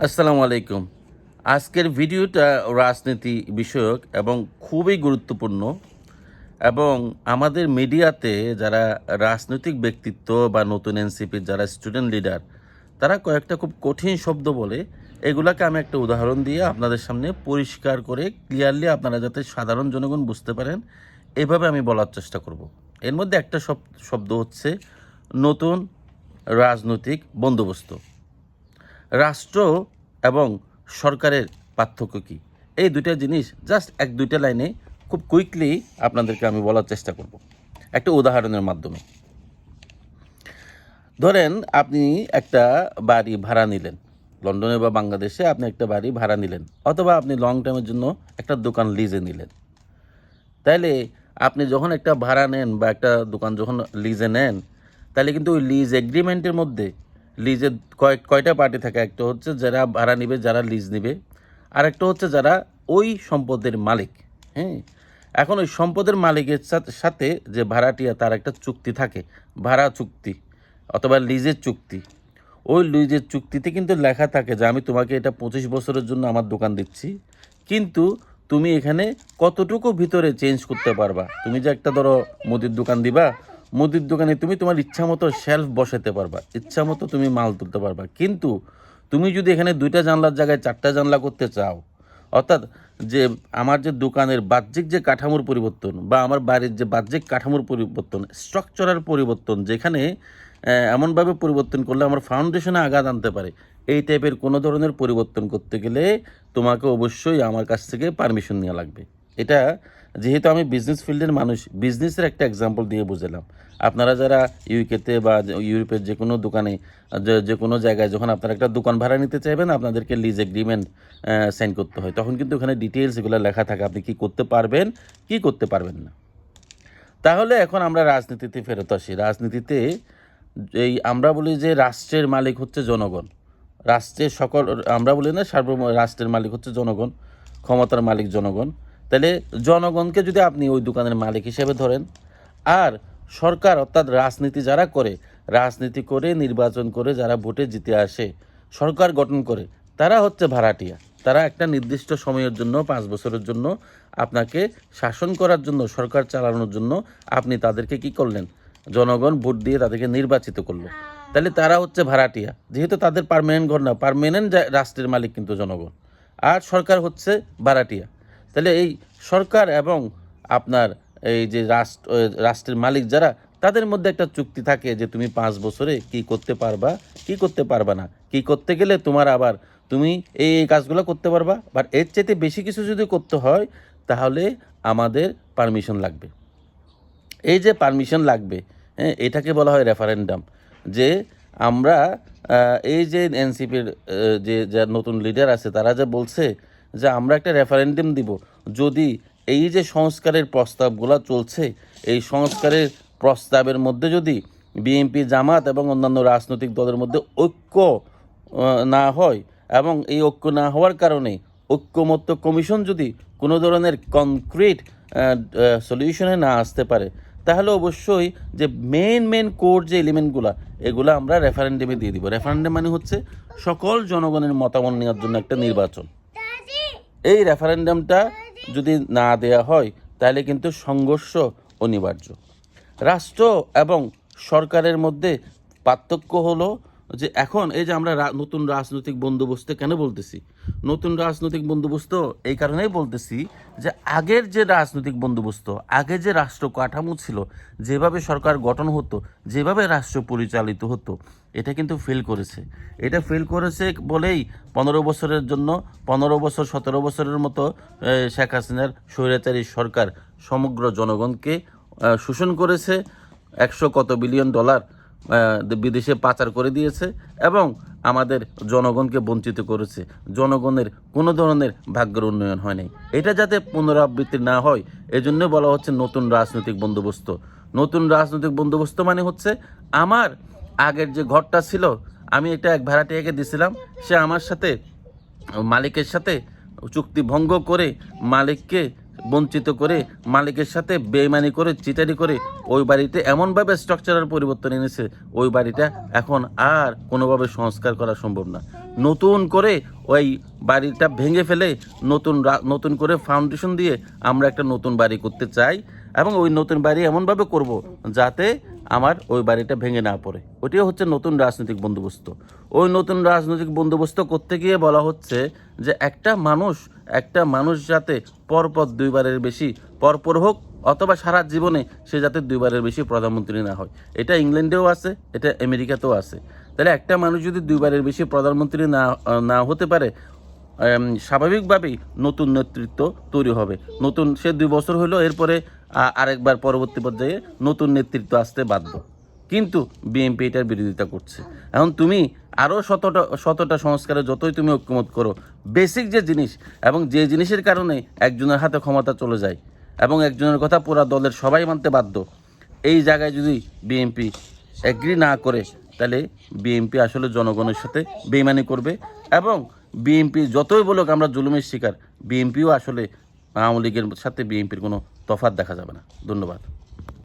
আসসালামু আলাইকুম। আজকের ভিডিওটা রাজনীতি বিষয়ক এবং খুবই গুরুত্বপূর্ণ এবং আমাদের মিডিয়াতে যারা রাজনৈতিক ব্যক্তিত্ব বা নতুন এনসিপির যারা স্টুডেন্ট লিডার তারা কয়েকটা খুব কঠিন শব্দ বলে। এগুলাকে আমি একটা উদাহরণ দিয়ে আপনাদের সামনে পরিষ্কার করে ক্লিয়ারলি আপনারা যাতে সাধারণ জনগণ বুঝতে পারেন, এভাবে আমি বলার চেষ্টা করব। এর মধ্যে একটা শব- শব্দ হচ্ছে নতুন রাজনৈতিক বন্দোবস্ত। রাষ্ট্র এবং সরকারের পার্থক্য কী? এই দুইটা জিনিস জাস্ট এক দুইটা লাইনে খুব কুইকলি আপনাদেরকে আমি বলার চেষ্টা করব। একটা উদাহরণের মাধ্যমে। ধরেন আপনি একটা বাড়ি ভাড়া নিলেন। লন্ডনে বা বাংলাদেশে আপনি একটা বাড়ি ভাড়া নিলেন। অথবা আপনি লং টাইমের জন্য একটা দোকান লিজে নিলেন। তাইলে আপনি যখন একটা ভাড়া নেন বা একটা দোকান যখন লিজে নেন তাহলে কিন্তু ওই লিজ এগ্রিমেন্টের মধ্যে লিজের কয়েক, কয়টা পার্টি থাকে? একটা হচ্ছে যারা ভাড়া নিবে, যারা লিজ নিবে। আর একটা হচ্ছে যারা ওই সম্পদের মালিক হ্যাঁ? এখন ওই সম্পদের মালিকের সাথে- সাথে যে ভাড়াটিয়া তার একটা চুক্তি থাকে, ভাড়া চুক্তি অথবা লিজের চুক্তি, ওই লিজের চুক্তিতে কিন্তু লেখা থাকে যে আমি তোমাকে এটা পঁচিশ বছরের জন্য আমার দোকান দিচ্ছি, কিন্তু তুমি এখানে কতটুকু ভিতরে চেঞ্জ করতে পারবা? তুমি যে একটা ধরো মুদির দোকান দিবা মুদির দোকানে তুমি তোমার ইচ্ছা মতো শেলফ বসাতে পারবা, ইচ্ছা মতো তুমি মাল তুলতে পারবা। কিন্তু তুমি যদি এখানে দুইটা জানলার জায়গায় চারটা জানলা করতে চাও, অর্থাৎ যে আমার যে দোকানের বাহ্যিক যে কাঠামোর পরিবর্তন বা আমার বাড়ির যে বাহ্যিক কাঠামোর পরিবর্তন স্ট্রাকচারাল পরিবর্তন যেখানে এমনভাবে পরিবর্তন করলে আমার ফাউন্ডেশনে আঘাত আনতে পারে, এই টাইপের কোনো ধরনের পরিবর্তন করতে গেলে তোমাকে অবশ্যই আমার কাছ থেকে পারমিশন নেওয়া লাগবে। এটা যেহেতু আমি বিজনেস ফিল্ডের মানুষ বিজনেসের একটা এক্সাম্পল দিয়ে বুঝলাম। আপনারা যারা ইউকেতে বা ইউরোপের যে কোনো দোকানে, যে কোনো জায়গায় যখন আপনারা একটা দোকান ভাড়া নিতে চাইবেন, আপনাদেরকে লিজ এগ্রিমেন্ট সাইন করতে হয়। তখন কিন্তু ওখানে ডিটেলস এগুলো লেখা থাকে, আপনি কি করতে পারবেন, কি করতে পারবেন না। তাহলে এখন আমরা রাজনীতিতে ফেরত আসি। রাজনীতিতে এই আমরা বলি যে রাষ্ট্রের মালিক হচ্ছে জনগণ। রাষ্ট্রের সকল, আমরা বলি না সার্বভৌম, রাষ্ট্রের মালিক হচ্ছে জনগণ, ক্ষমতার মালিক জনগণ। তাহলে জনগণকে যদি আপনি ওই দোকানের মালিক হিসেবে ধরেন, আর সরকার অর্থাৎ রাজনীতি যারা করে, রাজনীতি করে, নির্বাচন করে, যারা ভোটে জিতে আসে, সরকার গঠন করে, তারা হচ্ছে ভাড়াটিয়া। তারা একটা নির্দিষ্ট সময়ের জন্য, পাঁচ বছরের জন্য আপনাকে শাসন করার জন্য, সরকার চালানোর জন্য আপনি তাদেরকে কি করলেন? জনগণ ভোট দিয়ে তাদেরকে নির্বাচিত করল। তাহলে তারা হচ্ছে ভাড়াটিয়া। যেহেতু তাদের পারমানেন্ট ঘর না পার্মানেন্ট রাষ্ট্রের মালিক কিন্তু জনগণ। আর সরকার হচ্ছে ভাড়াটিয়া। তাহলে এই সরকার এবং আপনার এই যে রাষ্ট্র রাষ্ট্রের মালিক যারা, তাদের মধ্যে একটা চুক্তি থাকে যে তুমি পাঁচ বছরে কি করতে পারবা, কি করতে পারবা না। কি করতে গেলে তোমার আবার তুমি এই এই কাজগুলো করতে পারবা। বাট এর চাইতে বেশি কিছু যদি করতে হয়, তাহলে আমাদের পারমিশন লাগবে। এই যে পারমিশন লাগবে হ্যাঁ এটাকে বলা হয় রেফারেন্ডাম। যে আমরা এই যে এনসিপির যে, যা নতুন লিডার আছে, তারা যে বলছে যে আমরা একটা রেফারেন্ডাম দিব। যদি এই যে সংস্কারের প্রস্তাবগুলো চলছে, এই সংস্কারের প্রস্তাবের মধ্যে যদি বিএনপি জামাত এবং অন্যান্য রাজনৈতিক দলের মধ্যে ঐক্য না হয় এবং এই ঐক্য না হওয়ার কারণে ঐক্যমত্য কমিশন যদি কোনো ধরনের কনক্রিট সলিউশনে না আসতে পারে, তাহলে অবশ্যই যে মেন মেন কোর যে এলিমেন্টগুলো এগুলো আমরা রেফারেন্ডামে দিয়ে দিব। রেফারেন্ডাম মানে হচ্ছে সকল জনগণের মতামত নেওয়ার জন্য একটা নির্বাচন। এই রেফারেন্ডামটা যদি না দেয়া হয়, তাহলে কিন্তু সংঘর্ষ অনিবার্য। রাষ্ট্র এবং সরকারের মধ্যে পার্থক্য হলো যে এখন এই যে আমরা নতুন রাজনৈতিক বন্দোবস্ত কেন বলতেছি? নতুন রাজনৈতিক বন্দোবস্ত এই কারণেই বলতেছি যে আগের যে রাজনৈতিক বন্দোবস্ত, আগে যে রাষ্ট্র কাঠামো ছিল, যেভাবে সরকার গঠন হতো, যেভাবে রাষ্ট্র পরিচালিত হতো এটা কিন্তু ফেল করেছে। এটা ফেল করেছে বলেই পনেরো বছরের জন্য, পনেরো বছর, সতেরো বছরের মতো শেখ হাসিনার স্বৈরাচারী সরকার সমগ্র জনগণকে শোষণ করেছে, একশো কত বিলিয়ন ডলার বিদেশে পাচার করে দিয়েছে এবং আমাদের জনগণকে বঞ্চিত করেছে। জনগণের কোনো ধরনের ভাগ্যের উন্নয়ন হয় নাই। এটা যাতে পুনরাবৃত্তি না হয়, এজন্য বলা হচ্ছে নতুন রাজনৈতিক বন্দোবস্ত। নতুন রাজনৈতিক বন্দোবস্ত মানে হচ্ছে আমার আগের যে ঘরটা ছিল, আমি এটা এক ভাড়াটিয়াকে দিছিলাম সে আমার সাথে, মালিকের সাথে চুক্তি ভঙ্গ করে, মালিককে বঞ্চিত করে, মালিকের সাথে বেইমানি করে, চিটারি করে, ওই বাড়িতে এমনভাবে স্ট্রাকচারের পরিবর্তন এনেছে, ওই বাড়িটা এখন আর কোনোভাবে সংস্কার করা সম্ভব না। নতুন করে ওই বাড়িটা ভেঙে ফেলে, নতুন নতুন করে ফাউন্ডেশন দিয়ে আমরা একটা নতুন বাড়ি করতে চাই এবং ওই নতুন বাড়ি এমনভাবে করব যাতে আমার ওই বাড়িটা ভেঙে না পড়ে। ওটিও হচ্ছে নতুন রাজনৈতিক বন্দোবস্ত। ওই নতুন রাজনৈতিক বন্দোবস্ত করতে গিয়ে বলা হচ্ছে যে একটা মানুষ একটা মানুষ যাতে পরপর দুইবারের বেশি পরপর হোক অথবা সারা জীবনে সে যাতে দুইবারের বেশি প্রধানমন্ত্রী না হয়। এটা ইংল্যান্ডেও আছে, এটা আমেরিকাতেও আছে। তাহলে একটা মানুষ যদি দুইবারের বেশি প্রধানমন্ত্রী না না হতে পারে স্বাভাবিকভাবেই নতুন নেতৃত্ব তৈরি হবে। নতুন, সে দুই বছর হলো, এরপরে আরেকবার পরবর্তী পর্যায়ে নতুন নেতৃত্ব আসতে বাধ্য। কিন্তু বিএনপি এটার বিরোধিতা করছে। এখন তুমি আরও শতটা শতটা সংস্কারে যতই তুমি ঐক্যমত করো বেসিক যে জিনিস এবং যে জিনিসের কারণে একজনের হাতে ক্ষমতা চলে যায় এবং একজনের কথা পুরা দলের সবাই মানতে বাধ্য, এই জায়গায় যদি বিএনপি অ্যাগ্রি না করে, তাহলে বিএনপি আসলে জনগণের সাথে বেইমানি করবে এবং বিএনপি যতই বলুক আমরা জুলুমের শিকার, বিএনপিও আসলে আওয়ামী লীগের সাথে বিএনপির কোনো তফাত দেখা যাবে না। ধন্যবাদ।